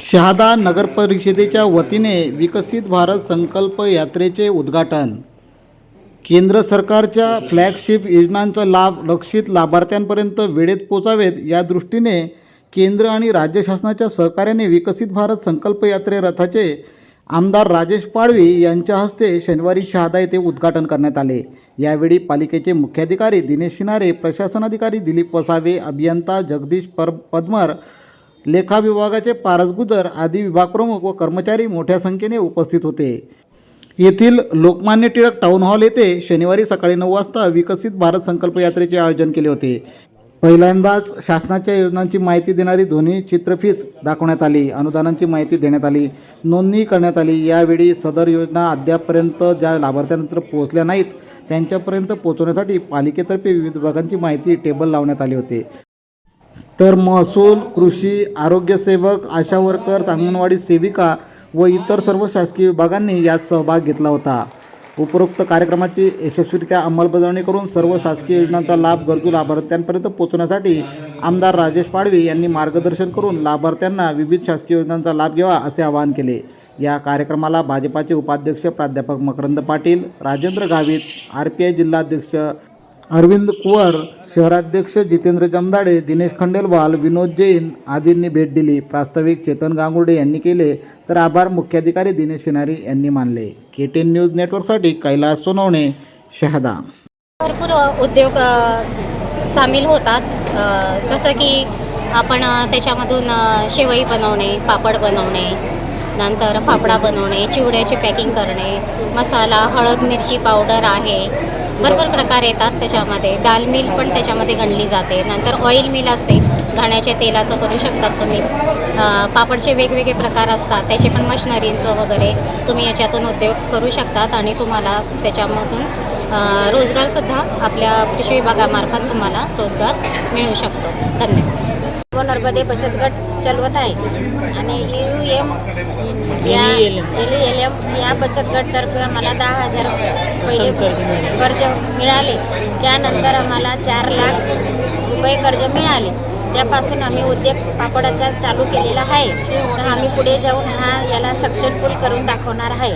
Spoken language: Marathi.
शहादा नगर परिषदेच्या वतीने विकसित भारत संकल्प यात्रेचे उद्घाटन. केंद्र सरकारच्या फ्लॅगशिप योजनांचा लाभ लक्षित लाभार्थ्यांपर्यंत वेळेत पोचावेत या दृष्टीने केंद्र आणि राज्य शासनाच्या सहकार्याने विकसित भारत संकल्प यात्रे रथाचे आमदार राजेश पाडवी यांच्या हस्ते शनिवारी शहादा येथे उद्घाटन करण्यात आले. यावेळी पालिकेचे मुख्याधिकारी दिनेश शिनारे प्रशासनाधिकारी दिलीप वसावे अभियंता जगदीश पर पद्मर लेखा विभागाचे पारसगुदर आदी विभागप्रमुख व कर्मचारी मोठ्या संख्येने उपस्थित होते. येथील लोकमान्य टिळक टाऊन हॉल येथे शनिवारी सकाळी नऊ वाजता विकसित भारत संकल्प यात्रेचे आयोजन केले होते. पहिल्यांदाच शासनाच्या योजनांची माहिती देणारी ध्वनी चित्रफीत दाखवण्यात आली. अनुदानांची माहिती देण्यात आली. नोंदणी करण्यात आली. यावेळी सदर योजना अद्यापपर्यंत ज्या लाभार्थ्यानंतर पोहोचल्या नाहीत त्यांच्यापर्यंत पोहोचवण्यासाठी पालिकेतर्फे विविध विभागांची माहिती टेबल लावण्यात आली होती. तर महसूल कृषी आरोग्यसेवक आशा वर्कर्स अंगणवाडी सेविका व इतर सर्व शासकीय विभागांनी यात सहभाग घेतला होता. उपरोक्त कार्यक्रमाची यशस्वीरित्या अंमलबजावणी करून सर्व शासकीय योजनांचा लाभ गरजू लाभार्थ्यांपर्यंत पोहोचण्यासाठी आमदार राजेश पाडवी यांनी मार्गदर्शन करून लाभार्थ्यांना विविध शासकीय योजनांचा लाभ घ्यावा असे आवाहन केले. या कार्यक्रमाला भाजपाचे उपाध्यक्ष प्राध्यापक Makarand Patil Rajendra Gavit R P I जिल्हाध्यक्ष अरविंद कुवर शहराध्यक्ष जितेंद्र जमदाडे दिनेश खंडेलवाल विनोद जैन आदींनी भेट दिली. प्रास्ताविक चेतन गांगुर्डे यांनी केले तर आभार मुख्याधिकारी दिनेश शिनारी यांनी मानले. के टेन न्यूज नेटवर्कसाठी कैलास सोनवणे शहादा. भरपूर उद्योग सामील होतात. जसं की आपण त्याच्यामधून शेवई बनवणे पापड बनवणे नंतर फाफडा बनवणे चिवड्याची पॅकिंग करणे मसाला हळद मिरची पावडर आहे. भरपूर प्रकार येतात त्याच्यामध्ये. दाल मिल पण त्याच्यामध्ये गणली जाते. नंतर ऑइल मिल असते. धाण्याच्या तेलाचं करू शकतात तुम्ही. पापडचे वेगवेगळे प्रकार असतात. त्याचे पण मशिनरींचं वगैरे तुम्ही याच्यातून उद्योग करू शकतात आणि तुम्हाला त्याच्यामधून रोजगारसुद्धा आपल्या कृषी विभागामार्फत तुम्हाला रोजगार मिळू शकतो. धन्यवाद. नर्मदे बचत गट चालवत आहे. आणि यू एम या एल एल एम या बचत गट तर्फे आम्हाला दहा हजार पहिले कर्ज मिळाले. त्यानंतर आम्हाला चार लाख रुपये कर्ज मिळाले. त्यापासून आम्ही उद्योग पापडाचा चालू केलेला आहे. तर आम्ही पुढे जाऊन हा याला सक्सेसफुल करून दाखवणार आहे.